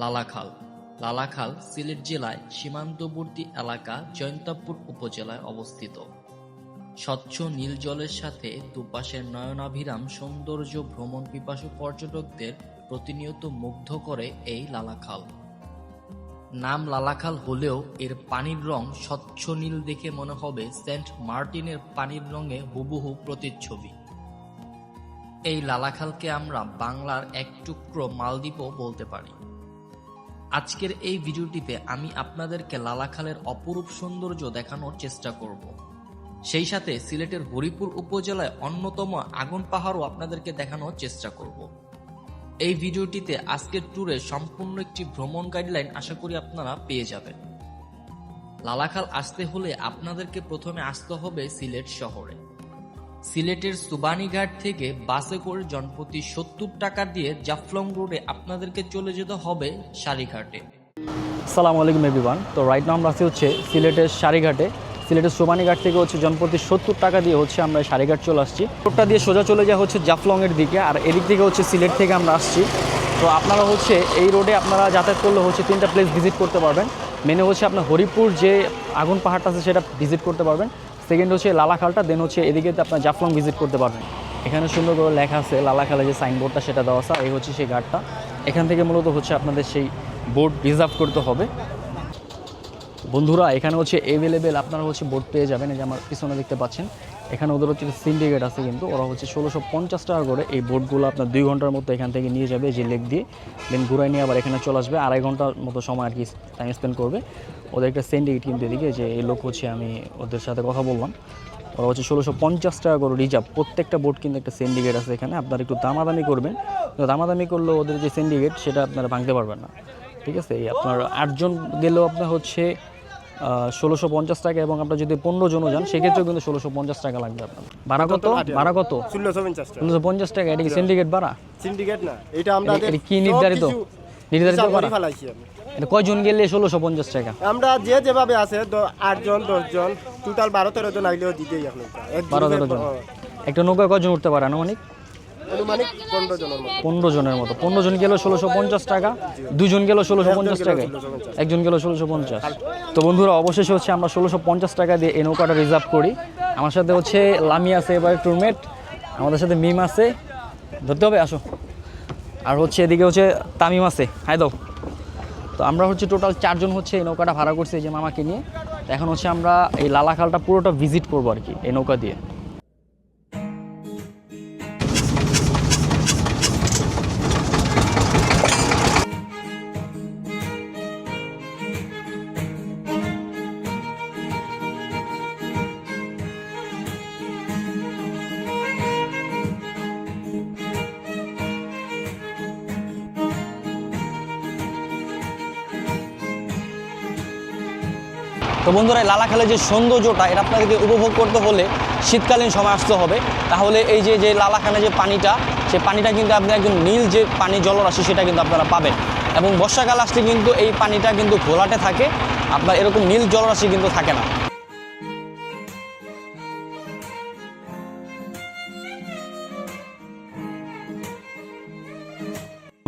লালাখাল। লালাখাল সিলেট জেলায় সীমান্তবর্তী এলাকা জয়ন্তাপুর উপজেলায় অবস্থিত। স্বচ্ছ নীল জলের সাথে দুপাশের নয়নাভিরাম সৌন্দর্য ভ্রমণ পিপাসু পর্যটকদের প্রতিনিয়ত মুগ্ধ করে এই লালাখাল। নাম লালাখাল হলেও এর পানির রং স্বচ্ছ নীল দেখে মনে হবে সেন্ট মার্টিনের পানির রঙে হুবহু প্রতিচ্ছবি। এই লালাখালকে আমরা বাংলার এক টুকরো মালদ্বীপও বলতে পারি। আজকের এই ভিডিওটিতে আমি আপনাদেরকে লালাখালের অপরূপ সৌন্দর্য দেখানোর চেষ্টা করব। সেই সাথে সিলেটের হরিপুর উপজেলায় অন্যতম আগুন পাহাড়ও আপনাদেরকে দেখানোর চেষ্টা করব। এই ভিডিওটিতে আজকের ট্যুরে সম্পূর্ণ একটি ভ্রমণ গাইডলাইন আশা করি আপনারা পেয়ে যাবেন। লালাখাল আসতে হলে আপনাদেরকে প্রথমে আসতে হবে সিলেট শহরে। সিলেটের সুবানীঘাট থেকে বাসে করে জনপ্রতি সত্তর টাকা দিয়ে জাফলং রোডে আপনাদেরকে চলে যেতে হবে সারিঘাটে। সালাম আলাইকুম এভরিওয়ান তো রাইট নাম আমরা হচ্ছে সিলেটের সারিঘাটে। সিলেটের সোমানীঘাট থেকে হচ্ছে জনপ্রতি সত্তর টাকা দিয়ে হচ্ছে আমরা সারিঘাট চলে আসছি। রোডটা দিয়ে সোজা চলে যাওয়া হচ্ছে জাফলংয়ের দিকে, আর এদিক থেকে হচ্ছে সিলেট থেকে আমরা আসছি। তো আপনারা হচ্ছে এই রোডে আপনারা যাতায়াত করলে হচ্ছে তিনটা প্লেস ভিজিট করতে পারবেন। মেনে হচ্ছে আপনার হরিপুর যে আগুন পাহাড়টা আছে সেটা ভিজিট করতে পারবেন। সেকেন্ড হচ্ছে লালাখালটা দেন হচ্ছে এদিকে আপনার জাফলং ভিজিট করতে পারবেন। এখানে সুন্দর করে লেখা আছে লালাখালে যে সাইনবোর্ডটা সেটা দেওয়া আছে এই হচ্ছে সেই ঘাটটা এখান থেকে মূলত হচ্ছে আপনাদের সেই বোর্ড রিজার্ভ করতে হবে। বন্ধুরা, এখানে হচ্ছে অ্যাভেলেবেল আপনারা হচ্ছে বোর্ড পেয়ে যাবেন, এই যে আমার পিছনে দেখতে পাচ্ছেন। এখানে ওদের হচ্ছে সিন্ডিকেট আছে কিন্তু, ওরা হচ্ছে ষোলোশো পঞ্চাশ টাকা করে এই বোটগুলো আপনার দুই ঘণ্টার মতো এখান থেকে নিয়ে যাবে যে লেক দিয়ে। দেন ঘুরাই নিয়ে আবার এখানে চলে আসবে, আড়াই ঘণ্টার মতো সময় আর কি টাইম স্পেন্ড করবে। ওদের একটা সিন্ডিকেট কিন্তু এদিকে, যে এই লোক হচ্ছে আমি ওদের সাথে কথা বললাম। ওরা হচ্ছে ষোলোশো পঞ্চাশ টাকা করে রিজার্ভ প্রত্যেকটা বোট কিন্তু একটা সিন্ডিকেট আছে এখানে, আপনারা একটু দামাদামি করবেন। দামাদামি করলেও ওদের যে সিন্ডিকেট সেটা আপনারা ভাঙতে পারবেন না। ঠিক আছে? এই আপনার আটজন গেলেও আপনার হচ্ছে ষোলোশো পঞ্চাশ টাকা এবং আপনার যদি পনেরো জনও যান সেক্ষেত্রেও কিন্তু ষোলোশো পঞ্চাশ টাকা লাগবে আপনার। ভাড়া কত? ভাড়া কত? ষোলোশো পঞ্চাশ টাকা। ষোলোশো পঞ্চাশ টাকা এটা কি সিন্ডিকেট ভাড়া? সিন্ডিকেট না এটা আমরা কি নির্ধারিত? নির্ধারিত ভাড়া? কয়জন গেলে ষোলোশো পঞ্চাশ টাকা? আমরা যে যেভাবে আছে আটজন দশজন টোটাল বারো তেরো জন আইলেও দিতেই এখন বারো তেরো জন। একটা নৌকা কয়জন উঠতে পারে আনুমানিক? পনেরো জনের মতো। পনেরো জনের মতো। পনেরো জন গেল ষোলোশো পঞ্চাশ টাকা, দুজন গেল ষোলোশো পঞ্চাশ টাকা একজন গেল ষোলোশো পঞ্চাশ। তো বন্ধুরা, অবশেষে হচ্ছে আমরা ষোলোশো পঞ্চাশ টাকা দিয়ে এই নৌকাটা রিজার্ভ করি। আমার সাথে হচ্ছে লামি আছে এবার টুরমেট আমাদের সাথে মিম আছে। ধরতে হবে, আসো। আর হচ্ছে এদিকে হচ্ছে তামিম আছে। হাই দাও। তো আমরা হচ্ছে টোটাল চারজন হচ্ছে এই নৌকাটা ভাড়া করছি এই যে মামাকে নিয়ে। এখন হচ্ছে আমরা এই লালাখালটা পুরোটা ভিজিট করব আর কি, এই নৌকা দিয়ে। তো বন্ধুরা লালা যে সৌন্দর্যটা, এটা আপনাদেরকে উপভোগ করতে হলে শীতকালীন সময় আসতে হবে। তাহলে এই যে যে লালাখানে যে পানিটা, সে পানিটা কিন্তু আপনি একদম নীল যে পানি জলরাশি, সেটা কিন্তু আপনারা পাবেন। এবং বর্ষাকাল আসলে কিন্তু এই পানিটা কিন্তু ঘোলাটে থাকে, আপনার এরকম নীল জলরাশি কিন্তু থাকে না।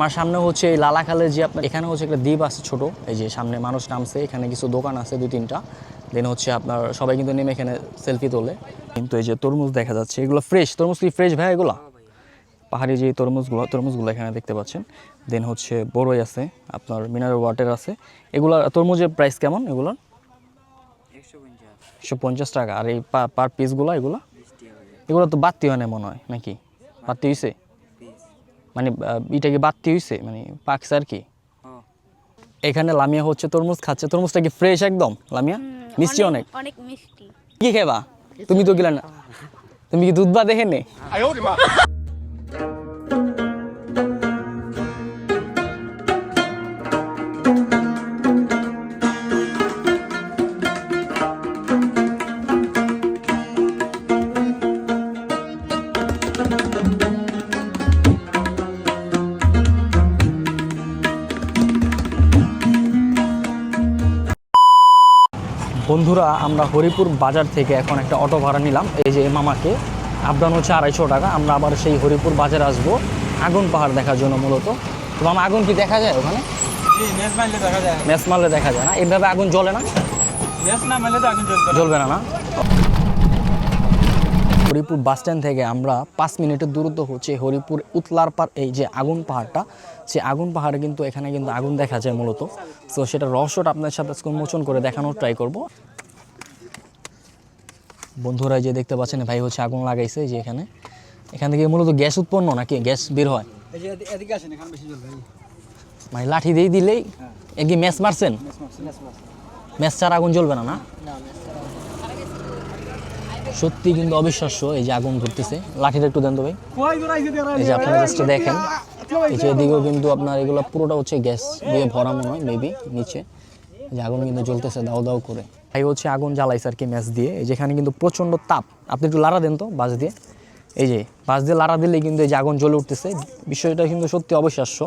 আমার সামনে হচ্ছে এই লালাখালের যে আপনার এখানে হচ্ছে একটা দ্বীপ আছে ছোট এই যে সামনে মানুষ নামছে এখানে কিছু দোকান আছে দুই তিনটা। দেন হচ্ছে আপনার সবাই কিন্তু নেমে এখানে সেলফি তোলে। কিন্তু এই যে তরমুজ দেখা যাচ্ছে এগুলো ফ্রেশ তরমুজ কি ফ্রেশ ভাই এগুলো? পাহাড়ি যে তরমুজগুলো তরমুজগুলো এখানে দেখতে পাচ্ছেন। দেন হচ্ছে বড়ই আছে আপনার মিনারেল ওয়াটার আছে। এগুলো তরমুজের প্রাইস কেমন এগুলোর একশো পঞ্চাশ টাকা। আর এই পার পিসগুলো এগুলো? এগুলো তো বাড়তি হয় না মনে হয় নাকি? বাড়তি হয়েছে মানে এটাকে এটা কি বাড়তি হয়েছে মানে পাকছে আর কি। এখানে লামিয়া হচ্ছে তরমুজ খাচ্ছে তরমুজটা কি ফ্রেশ একদম লামিয়া? মিষ্টি অনেক? অনেক মিষ্টি। কি খেবা? তুমি তো গেলে না তুমি কি দুধ বা দেখে নে বন্ধুরা আমরা হরিপুর বাজার থেকে এখন একটা অটো ভাড়া নিলাম। এই যে মামাকে আপডাউন হচ্ছে আড়াইশো টাকা। আমরা আবার সেই হরিপুর বাজার আসব আগুন পাহাড় দেখার জন্য মূলত। তো মামা আগুন কি দেখা যায় ওখানে? দেখা যায়। ম্যাচ মারলে দেখা যায় না? এইভাবে আগুন জ্বলে না। জ্বলবে না না? হরিপুর বাস স্ট্যান্ড থেকে আমরা পাঁচ মিনিটের দূরত্ব হচ্ছে হরিপুর উতলার পার এই যে আগুন পাহাড়টা সে আগুন পাহাড়ে কিন্তু এখানে কিন্তু আগুন দেখা যায় মূলত। তো সেটা রহস্যটা আপনার সাথে আজকে উন্মোচন করে দেখানোর ট্রাই করব। বন্ধুরা যে দেখতে পাচ্ছেন ভাই হচ্ছে আগুন লাগাইছে যে এখানে। এখান থেকে মূলত গ্যাস উৎপন্ন নাকি? গ্যাস বের হয়। মানে লাঠি দিয়ে দিলেই এ কি ম্যাচ মারছেন। ম্যাচ ছাড়া আগুন জ্বলবে না না? সত্যি কিন্তু অবিশ্বাস্য এই যে আগুন ধরতেছে লাঠিটা একটু দেন তো ভাই এই যে আপনারা জাস্ট দেখেন যে এদিকেও কিন্তু আপনার এগুলো পুরোটা হচ্ছে গ্যাস দিয়ে ভরা মনে হয় মেবি নিচে যে আগুন কিন্তু জ্বলতেছে দাও দাও করে ভাই হচ্ছে আগুন জ্বালাইছে আর কি ম্যাচ দিয়ে এই যেখানে কিন্তু প্রচণ্ড তাপ আপনি একটু লাড়া দেন তো বাস দিয়ে এই যে বাস দিয়ে লাড়া দিলেই কিন্তু এই যে আগুন জ্বলে উঠতেছে বিষয়টা কিন্তু সত্যি অবিশ্বাস্য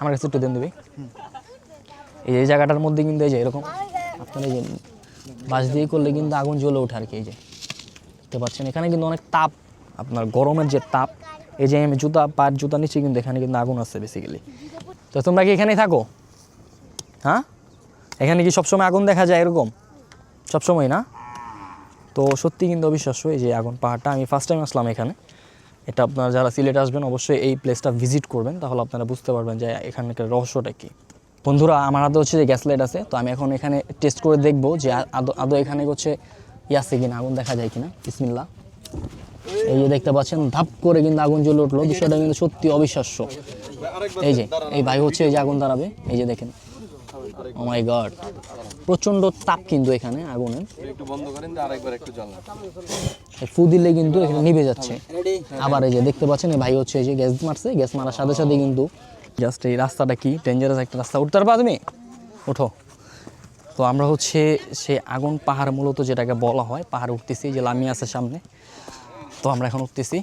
আমার কাছে একটু দেন দিবি এই যে এই জায়গাটার মধ্যে কিন্তু এই যে এরকম আপনার এই যে বাস দিয়ে করলে কিন্তু আগুন জ্বলে ওঠে আর কি, এই যে। দেখতে পাচ্ছেন, এখানে কিন্তু অনেক তাপ, আপনার গরমের যে তাপ, এই যে আমি জুতা পার জুতা নিচ্ছি, কিন্তু এখানে কিন্তু আগুন আছে বেসিক্যালি তো তোমরা কি এখানেই থাকো? হ্যাঁ? এখানে কি সবসময় আগুন দেখা যায় এরকম? সবসময় না? তো সত্যি কিন্তু অবিশ্বাস্য এই যে আগুন পাহাড়টা। আমি ফার্স্ট টাইম আসলাম এখানে। এটা আপনারা যারা সিলেট আসবেন, অবশ্যই এই প্লেসটা ভিজিট করবেন, তাহলে আপনারা বুঝতে পারবেন যে এখানকার রহস্যটা কী। বন্ধুরা, আমার হাতে হচ্ছে যে গ্যাস লাইট আছে, তো আমি এখন এখানে টেস্ট করে দেখব যে আদৌ আদৌ এখানে হচ্ছে ই আছে কিনা, আগুন দেখা যায় কিনা। বিসমিল্লা এই যে দেখতে পাচ্ছেন, ধাপ করে কিন্তু আগুন জ্বলে উঠল। বিষয়টা কিন্তু সত্যি অবিশ্বাস্য। এই যে, এই ভাই হচ্ছে এই যে আগুন দাঁড়াবে। এই যে দেখেন। ও মাই গড প্রচণ্ড তাপ কিন্তু এখানে আগুনের। একটু বন্ধ করেন আরেকবার একটু ফু দিলে কিন্তু এখানে নিভে যাচ্ছে। আবার এই যে দেখতে পাচ্ছেন, এই ভাই হচ্ছে এই যে গ্যাস মারছে। গ্যাস মারার সাথে সাথে কিন্তু জাস্ট এই রাস্তাটা কি? ডেঞ্জারাস একটা রাস্তা। উঠতে পারবা তুমি? ওঠো তো আমরা হচ্ছে সে আগুন পাহাড় মূলত যেটাকে বলা হয় পাহাড় উঠতেছি যে লামি আছে সামনে। তো আমরা এখন উঠতেছি।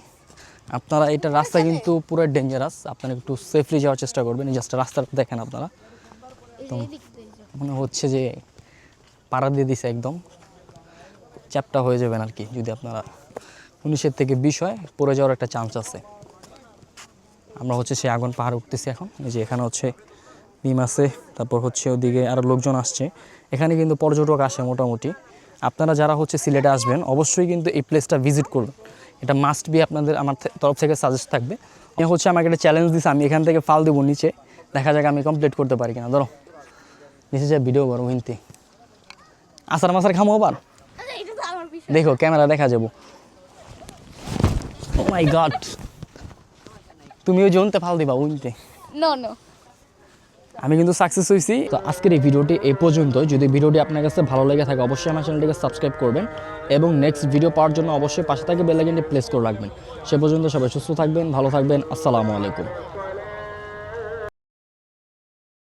আপনারা এটা রাস্তা কিন্তু পুরো ডেঞ্জারাস আপনারা একটু সেফলি যাওয়ার চেষ্টা করবেন। জাস্ট রাস্তাটা দেখেন আপনারা। তো মনে হচ্ছে যে পাড়া দিয়ে দিছে একদম। চ্যাপটা হয়ে যাবেন আর কি যদি আপনারা উনিশের থেকে বিষ হয় পড়ে যাওয়ার একটা চান্স আছে। আমরা হচ্ছে সেই আগুন পাহাড় উঠতেছি এখন। এই যে এখানে হচ্ছে ডিম আছে তারপর হচ্ছে ওদিকে আরও লোকজন আসছে। এখানে কিন্তু পর্যটক আসে মোটামুটি। আপনারা যারা হচ্ছে সিলেটে আসবেন অবশ্যই কিন্তু এই প্লেসটা ভিজিট করবেন। এটা মাস্ট বি আপনাদের আমার তরফ থেকে সাজেস্ট থাকবে। হচ্ছে আমাকে একটা চ্যালেঞ্জ দিছে আমি এখান থেকে ফাল দেবো নিচে। দেখা যাক আমি কমপ্লিট করতে পারি কিনা। ধরো নিচে যা ভিডিও করো হিন্তি আসার মাসার খামো আবার? দেখো ক্যামেরা দেখা যাব। ও মাই গড তুমিও জনতে ফাল দিবা উনতে নো নো আমি কিন্তু সাকসেস হয়েছি তো আজকের এই ভিডিওটি এই পর্যন্ত। যদি ভিডিওটি আপনার কাছে ভালো লেগে থাকে অবশ্যই আমার চ্যানেলটিকে সাবস্ক্রাইব করবেন এবং নেক্সট ভিডিও পাওয়ার জন্য অবশ্যই পাশে থাকে বেল আইকনটি প্লেস করে রাখবেন। সে পর্যন্ত সবাই সুস্থ থাকবেন ভালো থাকবেন। আসসালামু আলাইকুম।